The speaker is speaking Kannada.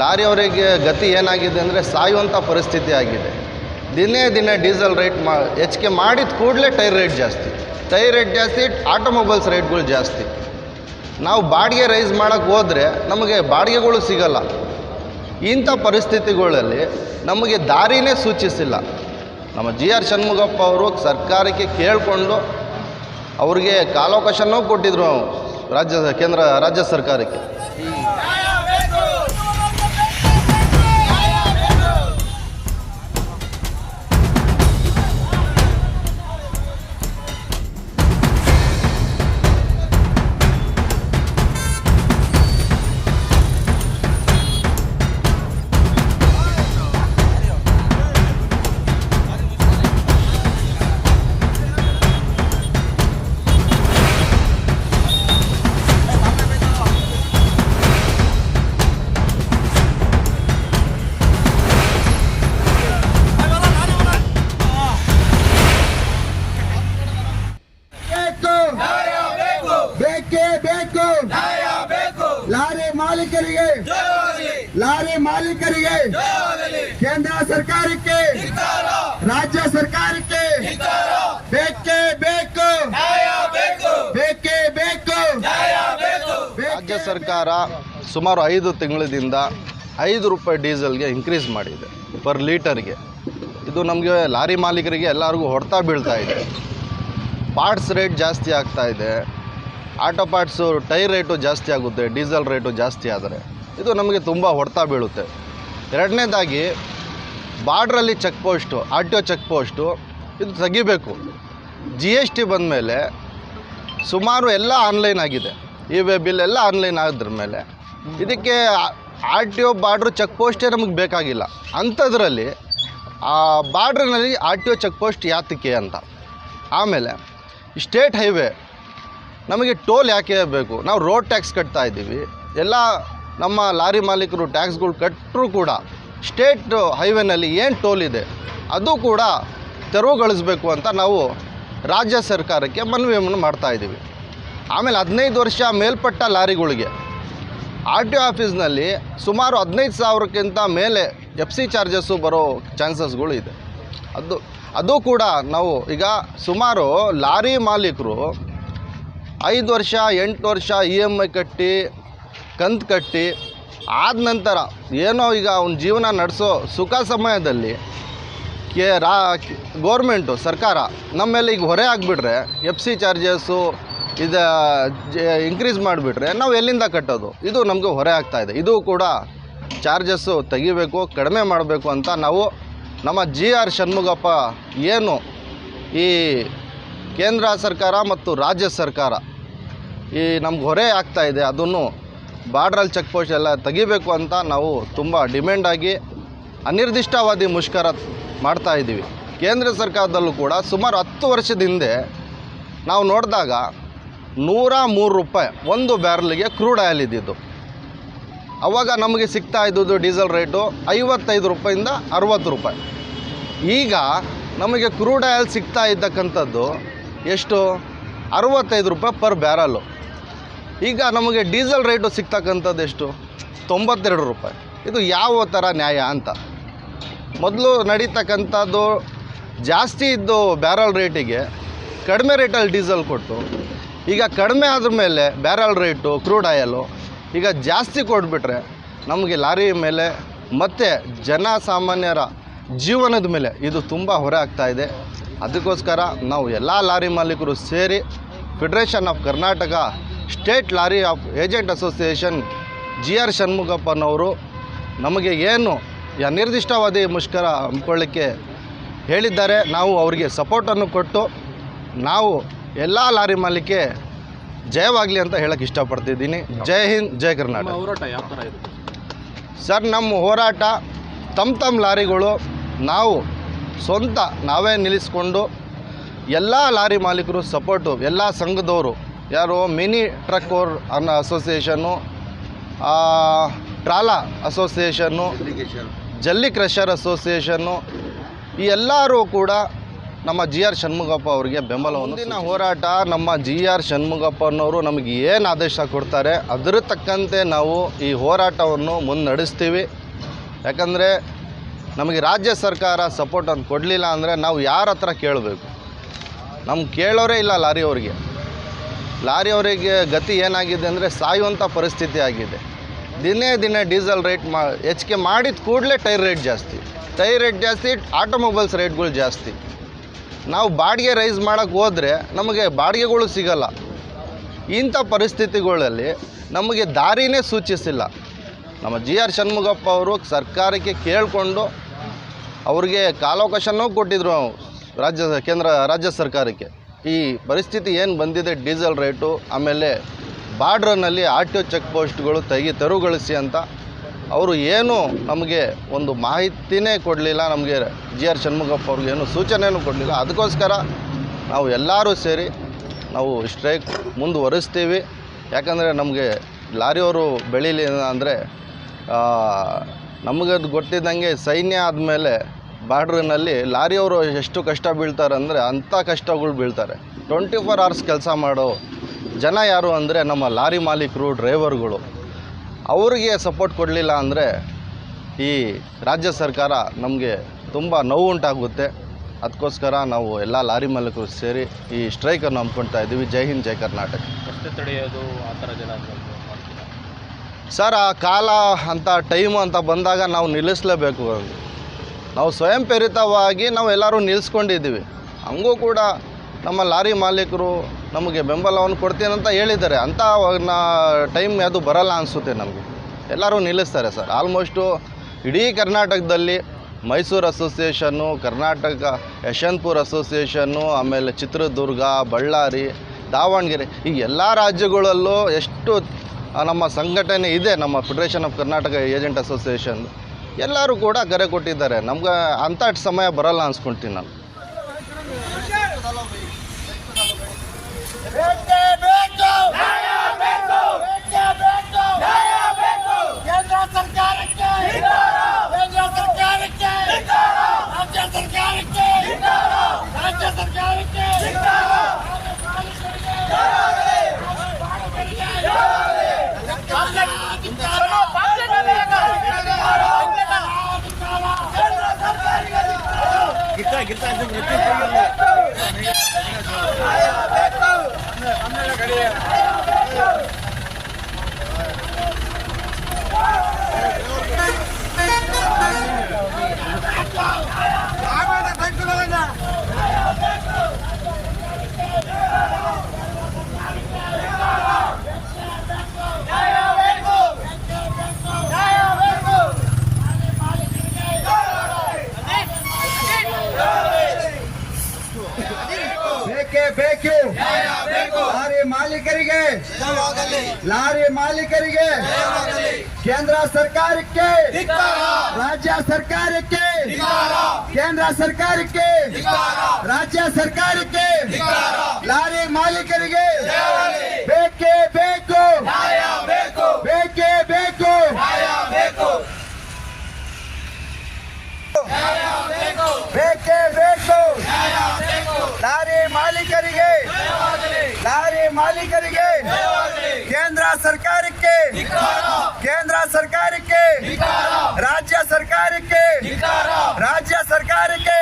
ಲಾರಿಯವರಿಗೆ ಗತಿ ಏನಾಗಿದೆ ಅಂದರೆ ಸಾಯುವಂಥ ಪರಿಸ್ಥಿತಿ ಆಗಿದೆ. ದಿನೇ ದಿನೇ ಡೀಸೆಲ್ ರೇಟ್ ಮಾ, ಹೆಚ್ಚಿಗೆ ಮಾಡಿದ ಕೂಡಲೇ ಟೈರ್ ರೇಟ್ ಜಾಸ್ತಿ. ಟೈರ್ ರೇಟ್ ಜಾಸ್ತಿ ಆಟೋಮೊಬೈಲ್ಸ್ ರೇಟ್ಗಳು ಜಾಸ್ತಿ. ನಾವು ಬಾಡಿಗೆ ರೈಸ್ ಮಾಡೋಕ್ಕೆ ಹೋದರೆ ನಮಗೆ ಬಾಡಿಗೆಗಳು ಸಿಗಲ್ಲ. ಇಂಥ ಪರಿಸ್ಥಿತಿಗಳಲ್ಲಿ ನಮಗೆ ದಾರಿನೇ ಸೂಚಿಸಿಲ್ಲ. ನಮ್ಮ ಜಿ ಆರ್ ಷಣ್ಮುಗಪ್ಪ ಅವರು ಸರ್ಕಾರಕ್ಕೆ ಕೇಳಿಕೊಂಡು ಅವ್ರಿಗೆ ಕಾಲಾವಕಾಶನೂ ಕೊಟ್ಟಿದ್ರು ರಾಜ್ಯ, ಕೇಂದ್ರ, ರಾಜ್ಯ ಸರ್ಕಾರಕ್ಕೆ. ಲಾರಿ ಮಾಲೀಕರಿಗೆ ಕೇಂದ್ರ ಸರ್ಕಾರಕ್ಕೆ ರಾಜ್ಯ ಸರ್ಕಾರಕ್ಕೆ ಬೇಕೇ ಬೇಕು. ಬೇಕೇ. ಬೇಕು ರಾಜ್ಯ ಸರ್ಕಾರ ಸುಮಾರು ಐದು ತಿಂಗಳಿಂದ ಐದು ರೂಪಾಯಿ ಡೀಸೆಲ್ಗೆ ಇನ್ಕ್ರೀಸ್ ಮಾಡಿದೆ ಪರ್ ಲೀಟರ್ಗೆ. ಇದು ನಮಗೆ ಲಾರಿ ಮಾಲೀಕರಿಗೆ ಎಲ್ಲರಿಗೂ ಹೊಡ್ತಾ ಬೀಳ್ತಾ ಇದೆ. ಪಾರ್ಟ್ಸ್ ರೇಟ್ ಜಾಸ್ತಿ ಆಗ್ತಾ ಇದೆ. ಆಟೋ ಪಾರ್ಟ್ಸು ಟೈರ್ ರೇಟು ಜಾಸ್ತಿ ಆಗುತ್ತೆ ಡೀಸೆಲ್ ರೇಟು ಜಾಸ್ತಿ ಆದರೆ. ಇದು ನಮಗೆ ತುಂಬ ಹೊಡೆತ ಬೀಳುತ್ತೆ. ಎರಡನೇದಾಗಿ, ಬಾರ್ಡ್ರಲ್ಲಿ check post, R T O check post, ಇದು ತೆಗಿಬೇಕು. ಜಿ ಎಸ್ ಟಿ ಬಂದಮೇಲೆ ಸುಮಾರು ಎಲ್ಲ ಆನ್ಲೈನ್ ಆಗಿದೆ. ಇ ವೇ ಬಿಲ್ ಎಲ್ಲ ಆನ್ಲೈನ್ ಆದ್ರ ಮೇಲೆ. ಇದಕ್ಕೆ R T O border check ಪೋಸ್ಟೇ ನಮಗೆ ಬೇಕಾಗಿಲ್ಲ. ಅಂಥದ್ರಲ್ಲಿ ಆ ಬಾರ್ಡ್ರ್ನಲ್ಲಿ R T O check post ಯಾತಕ್ಕೆ ಅಂತ. ಆಮೇಲೆ ಸ್ಟೇಟ್ ಹೈವೇ ನಮಗೆ ಟೋಲ್ ಯಾಕೆ ಬೇಕು? ನಾವು ರೋಡ್ ಟ್ಯಾಕ್ಸ್ ಕಟ್ತಾ ಇದ್ದೀವಿ. ಎಲ್ಲ ನಮ್ಮ ಲಾರಿ ಮಾಲೀಕರು ಟ್ಯಾಕ್ಸ್ಗಳು ಕಟ್ಟರೂ ಕೂಡ ಸ್ಟೇಟ್ ಹೈವೇನಲ್ಲಿ ಏನು ಟೋಲ್ ಇದೆ ಅದು ಕೂಡ ತೆರವುಗೊಳಿಸಬೇಕು ಅಂತ ನಾವು ರಾಜ್ಯ ಸರ್ಕಾರಕ್ಕೆ ಮನವಿಯನ್ನು ಮಾಡ್ತಾ ಇದ್ದೀವಿ. ಆಮೇಲೆ ಹದಿನೈದು ವರ್ಷ ಮೇಲ್ಪಟ್ಟ ಲಾರಿಗಳಿಗೆ ಆರ್ ಟಿ ಒ ಆಫೀಸ್ನಲ್ಲಿ ಸುಮಾರು ಹದಿನೈದು ಸಾವಿರಕ್ಕಿಂತ ಮೇಲೆ ಎಫ್ ಸಿ ಚಾರ್ಜಸ್ಸು ಬರೋ ಚಾನ್ಸಸ್ಗಳು ಇದೆ. ಅದು ಅದು ಕೂಡ ನಾವು ಈಗ ಸುಮಾರು ಲಾರಿ ಮಾಲೀಕರು ಐದು ವರ್ಷ, ಎಂಟು ವರ್ಷ ಇ ಎಂ ಐ ಕಟ್ಟಿ ಕಂತು ಕಟ್ಟಿ ಆದ ನಂತರ ಏನೋ ಈಗ ಅವ್ನ ಜೀವನ ನಡೆಸೋ ಸುಖ ಸಮಯದಲ್ಲಿ ಕೆ ರಾ ಗೋರ್ಮೆಂಟು, ಸರ್ಕಾರ ನಮ್ಮ ಮೇಲೆ ಈಗ ಹೊರೆ ಆಗಿಬಿಟ್ರೆ ಎಫ್ ಸಿ ಚಾರ್ಜಸ್ಸು ಇದು ಇನ್ಕ್ರೀಸ್ ಮಾಡಿಬಿಟ್ರೆ ನಾವು ಎಲ್ಲಿಂದ ಕಟ್ಟೋದು? ಇದು ನಮಗೆ ಹೊರೆ ಇದೆ. ಇದು ಕೂಡ ಚಾರ್ಜಸ್ಸು ತೆಗಿಬೇಕು, ಕಡಿಮೆ ಮಾಡಬೇಕು ಅಂತ ನಾವು ನಮ್ಮ ಜಿ ಆರ್ ಷಣ್ಮುಗಪ್ಪ ಏನು ಈ ಕೇಂದ್ರ ಸರ್ಕಾರ ಮತ್ತು ರಾಜ್ಯ ಸರ್ಕಾರ ಈ ನಮ್ಗೆ ಹೊರೆ ಆಗ್ತಾ ಇದೆ. ಅದನ್ನು ಬಾರ್ಡ್ರಲ್ಲಿ ಚೆಕ್ ಪೋಸ್ಟ್ ಎಲ್ಲ ತೆಗಿಬೇಕು ಅಂತ ನಾವು ತುಂಬ ಡಿಮ್ಯಾಂಡಾಗಿ ಅನಿರ್ದಿಷ್ಟಾವಧಿ ಮುಷ್ಕರ ಮಾಡ್ತಾ ಇದ್ದೀವಿ. ಕೇಂದ್ರ ಸರ್ಕಾರದಲ್ಲೂ ಕೂಡ ಸುಮಾರು ಹತ್ತು ವರ್ಷದ ಹಿಂದೆ ನಾವು ನೋಡಿದಾಗ ನೂರ ಮೂರು ರೂಪಾಯಿ ಒಂದು ಬ್ಯಾರಲ್ಗೆ ಕ್ರೂಡ್ ಆಯಿಲ್ ಇದ್ದಿದ್ದು. ಅವಾಗ ನಮಗೆ ಸಿಗ್ತಾ ಇದ್ದದ್ದು ಡೀಸೆಲ್ ರೇಟು ಐವತ್ತೈದು ರೂಪಾಯಿಂದ ಅರುವತ್ತು ರೂಪಾಯಿ. ಈಗ ನಮಗೆ ಕ್ರೂಡ್ ಆಯಿಲ್ ಸಿಗ್ತಾ ಇದ್ದಕ್ಕಂಥದ್ದು ಎಷ್ಟು? ಅರುವತ್ತೈದು ರೂಪಾಯಿ ಪರ್ ಬ್ಯಾರಲ್ಲು. ಈಗ ನಮಗೆ ಡೀಸೆಲ್ ರೇಟು ಸಿಗ್ತಕ್ಕಂಥದ್ದು ಎಷ್ಟು? ತೊಂಬತ್ತೆರಡು ರೂಪಾಯಿ. ಇದು ಯಾವ ಥರ ನ್ಯಾಯ ಅಂತ. ಮೊದಲು ನಡೀತಕ್ಕಂಥದ್ದು ಜಾಸ್ತಿ ಇದ್ದು ಬ್ಯಾರಲ್ ರೇಟಿಗೆ ಕಡಿಮೆ ರೇಟಲ್ಲಿ ಡೀಸೆಲ್ ಕೊಟ್ಟು, ಈಗ ಕಡಿಮೆ ಆದ ಮೇಲೆ ಬ್ಯಾರಲ್ ರೇಟು ಕ್ರೂಡ್ ಆಯಲು ಈಗ ಜಾಸ್ತಿ ಕೊಟ್ಬಿಟ್ರೆ ನಮಗೆ ಲಾರಿ ಮೇಲೆ ಮತ್ತು ಜನಸಾಮಾನ್ಯರ ಜೀವನದ ಮೇಲೆ ಇದು ತುಂಬ ಹೊರೆ ಆಗ್ತಾಯಿದೆ ಅದಕ್ಕೋಸ್ಕರ ನಾವು ಎಲ್ಲ ಲಾರಿ ಮಾಲೀಕರು ಸೇರಿ federation of Karnataka state lorry of agent association G R ಷಣ್ಮುಖಪ್ಪನವರು ನಮಗೆ ಏನು ಯಾ ಅನಿರ್ದಿಷ್ಟಾವಧಿ ಮುಷ್ಕರ ಹಮ್ಮಿಕೊಳ್ಳಿಕ್ಕೆ ಹೇಳಿದ್ದಾರೆ ನಾವು ಅವರಿಗೆ ಸಪೋರ್ಟನ್ನು ಕೊಟ್ಟು ನಾವು ಎಲ್ಲ ಲಾರಿ ಮಾಲೀಕೆ ಜಯವಾಗಲಿ ಅಂತ ಹೇಳಕ್ಕೆ ಇಷ್ಟಪಡ್ತಿದ್ದೀನಿ. ಜೈ ಹಿಂದ್ ಜೈ ಕರ್ನಾಟಕ. ಹೋರಾಟ ಯಾವ ಥರ ಇದೆ ಸರ್ ನಮ್ಮ ಹೋರಾಟ ತಮ್ಮ ತಮ್ಮ ಲಾರಿಗಳು ನಾವು ಸ್ವಂತ ನಾವೇ ನಿಲ್ಲಿಸ್ಕೊಂಡು ಎಲ್ಲ ಲಾರಿ ಮಾಲೀಕರು ಸಪೋರ್ಟು ಎಲ್ಲ ಸಂಘದವರು ಯಾರು ಮಿನಿ ಟ್ರಕ್ ಓರ್ ಅನ್ನೋ ಅಸೋಸಿಯೇಷನ್ನು ಟ್ರಾಲಾ ಅಸೋಸಿಯೇಷನ್ನು ಜಲ್ಲಿ ಕ್ರಷರ್ ಅಸೋಸಿಯೇಷನ್ನು ಈ ಎಲ್ಲರೂ ಕೂಡ ನಮ್ಮ ಜಿ ಆರ್ ಷಣ್ಮುಗಪ್ಪ ಅವರಿಗೆ ಬೆಂಬಲ ಮುಂದಿನ ಹೋರಾಟ ನಮ್ಮ ಜಿ ಆರ್ ಷಣ್ಮುಗಪ್ಪ ಅನ್ನೋರು ನಮಗೆ ಏನು ಆದೇಶ ಕೊಡ್ತಾರೆ ಅದರ ತಕ್ಕಂತೆ ನಾವು ಈ ಹೋರಾಟವನ್ನು ಮುನ್ನಡೆಸ್ತೀವಿ. ಯಾಕಂದರೆ ನಮಗೆ ರಾಜ್ಯ ಸರ್ಕಾರ ಸಪೋರ್ಟನ್ನು ಕೊಡಲಿಲ್ಲ ಅಂದರೆ ನಾವು ಯಾರ ಹತ್ರ ಕೇಳಬೇಕು? ನಮ್ಗೆ ಕೇಳೋರೇ ಇಲ್ಲ ಲಾರಿ ಅವರಿಗೆ ಲಾರಿ ಅವರಿಗೆ ಗತಿ ಏನಾಗಿದೆ ಅಂದರೆ ಸಾಯುವಂಥ ಪರಿಸ್ಥಿತಿ ಆಗಿದೆ. ದಿನೇ ದಿನೇ ಡೀಸೆಲ್ ರೇಟ್ ಮಾ, ಹೆಚ್ಚಿಗೆ ಮಾಡಿದ ಕೂಡಲೇ ಟೈರ್ ರೇಟ್ ಜಾಸ್ತಿ. ಟೈರ್ ರೇಟ್ ಜಾಸ್ತಿ, ಆಟೋಮೊಬೈಲ್ಸ್ ರೇಟ್ಗಳು ಜಾಸ್ತಿ. ನಾವು ಬಾಡಿಗೆ ರೈಸ್ ಮಾಡೋಕ್ಕೆ ಹೋದರೆ ನಮಗೆ ಬಾಡಿಗೆಗಳು ಸಿಗಲ್ಲ. ಇಂಥ ಪರಿಸ್ಥಿತಿಗಳಲ್ಲಿ ನಮಗೆ ದಾರಿನೇ ಸೂಚಿಸಿಲ್ಲ. ನಮ್ಮ ಜಿ ಆರ್ ಷಣ್ಮುಗಪ್ಪ ಅವರು ಸರ್ಕಾರಕ್ಕೆ ಕೇಳಿಕೊಂಡು ಅವ್ರಿಗೆ ಕಾಲಾವಕಾಶನೂ ಕೊಟ್ಟಿದ್ರು ರಾಜ್ಯ, ಕೇಂದ್ರ, ರಾಜ್ಯ ಸರ್ಕಾರಕ್ಕೆ. ಈ ಪರಿಸ್ಥಿತಿ ಏನು ಬಂದಿದೆ, ಡೀಸೆಲ್ ರೇಟು, ಆಮೇಲೆ ಬಾರ್ಡ್ರನಲ್ಲಿ ಆರ್ ಟಿ ಒ ಚೆಕ್ ಪೋಸ್ಟ್ಗಳು ತೆಗಿ ತೆರವುಗೊಳಿಸಿ ಅಂತ ಅವರು ಏನು ನಮಗೆ ಒಂದು ಮಾಹಿತಿನೇ ಕೊಡಲಿಲ್ಲ, ನಮಗೆ ಜಿ ಆರ್ ಷಣ್ಮುಖಪ್ಪ ಅವ್ರಿಗೆ ಏನು ಸೂಚನೆಯೂ ಕೊಡಲಿಲ್ಲ. ಅದಕ್ಕೋಸ್ಕರ ನಾವು ಎಲ್ಲರೂ ಸೇರಿ ನಾವು ಸ್ಟ್ರೈಕ್ ಮುಂದುವರಿಸ್ತೀವಿ. ಯಾಕಂದರೆ ನಮಗೆ ಲಾರಿಯವರು ಬೆಳೀಲಿ ಅಂದರೆ ನಮಗದು ಗೊತ್ತಿದ್ದಂಗೆ ಸೈನ್ಯ ಆದಮೇಲೆ ಬಾರ್ಡ್ರಿನಲ್ಲಿ ಲಾರಿಯವರು ಎಷ್ಟು ಕಷ್ಟ ಬೀಳ್ತಾರೆ ಅಂದರೆ ಅಂಥ ಕಷ್ಟಗಳು ಬೀಳ್ತಾರೆ. ಟ್ವೆಂಟಿ ಫೋರ್ ಅವರ್ಸ್ ಕೆಲಸ ಮಾಡೋ ಜನ ಯಾರು ಅಂದರೆ ನಮ್ಮ ಲಾರಿ ಮಾಲೀಕರು ಡ್ರೈವರ್ಗಳು. ಅವರಿಗೆ ಸಪೋರ್ಟ್ ಕೊಡಲಿಲ್ಲ ಅಂದರೆ ಈ ರಾಜ್ಯ ಸರ್ಕಾರ ನಮಗೆ ತುಂಬ ನೋವು ಉಂಟಾಗುತ್ತೆ. ಅದಕ್ಕೋಸ್ಕರ ನಾವು ಎಲ್ಲ ಲಾರಿ ಮಾಲೀಕರು ಸೇರಿ ಈ ಸ್ಟ್ರೈಕನ್ನು ಹಮ್ಮಿಕೊಳ್ತಾ ಇದ್ದೀವಿ. ಜೈ ಹಿಂದ್ ಜೈ ಕರ್ನಾಟಕ. ತಡೆಯೋದು ಆ ಥರ ಜನ ಸರ್ ಆ ಕಾಲ ಅಂತ ಟೈಮು ಅಂತ ಬಂದಾಗ ನಾವು ನಿಲ್ಲಿಸಲೇಬೇಕು. ನಾವು ಸ್ವಯಂ ಪ್ರೇರಿತವಾಗಿ ನಾವು ಎಲ್ಲರೂ ನಿಲ್ಲಿಸ್ಕೊಂಡಿದ್ದೀವಿ ಹಂಗೂ ಕೂಡ ನಮ್ಮ ಲಾರಿ ಮಾಲೀಕರು ನಮಗೆ ಬೆಂಬಲವನ್ನು ಕೊಡ್ತೀನಿ ಅಂತ ಹೇಳಿದ್ದಾರೆ. ಅಂಥ ಟೈಮ್ ಅದು ಬರಲ್ಲ ಅನಿಸುತ್ತೆ ನಮಗೆ. ಎಲ್ಲರೂ ನಿಲ್ಲಿಸ್ತಾರೆ ಸರ್. ಆಲ್ಮೋಸ್ಟು ಇಡೀ ಕರ್ನಾಟಕದಲ್ಲಿ ಮೈಸೂರು ಅಸೋಸಿಯೇಷನ್ನು, ಕರ್ನಾಟಕ ಯಶವಂತಪುರ ಅಸೋಸಿಯೇಷನ್ನು, ಆಮೇಲೆ ಚಿತ್ರದುರ್ಗ, ಬಳ್ಳಾರಿ, ದಾವಣಗೆರೆ ಈ ಎಲ್ಲ ರಾಜ್ಯಗಳಲ್ಲೂ ಎಷ್ಟು ನಮ್ಮ ಸಂಘಟನೆ ಇದೆ, ನಮ್ಮ federation of Karnataka agent association ಎಲ್ಲರೂ ಕೂಡ ಕರೆ ಕೊಟ್ಟಿದ್ದಾರೆ. ನಮ್ಗೆ ಅಂಥ ಸಮಯ ಬರಲ್ಲ ಅನ್ಸ್ಕೊಳ್ತೀನಿ ನಾನು. ಗಿರ್ತಾ ಗಿರ್ತಾ ಕನ್ನಡ ಕಡೆ ಆಮೇಲೆ ಬೇಕು. ಲಾರಿ ಮಾಲೀಕರಿಗೆ. ಲಾರಿ ಮಾಲೀಕರಿಗೆ. ಕೇಂದ್ರ ಸರ್ಕಾರಕ್ಕೆ. ರಾಜ್ಯ ಸರ್ಕಾರಕ್ಕೆ. ಕೇಂದ್ರ ಸರ್ಕಾರಕ್ಕೆ. ರಾಜ್ಯ ಸರ್ಕಾರಕ್ಕೆ. ಲಾರಿ ಮಾಲೀಕರಿಗೆ. ಬೇಕೇ ಲಾರಿ ಮಾಲೀಕರಿಗೆ ಕೇಂದ್ರ ಸರ್ಕಾರಕ್ಕೆ ಕೇಂದ್ರ ಸರ್ಕಾರಕ್ಕೆ ರಾಜ್ಯ ಸರ್ಕಾರಕ್ಕೆ ರಾಜ್ಯ ಸರ್ಕಾರಕ್ಕೆ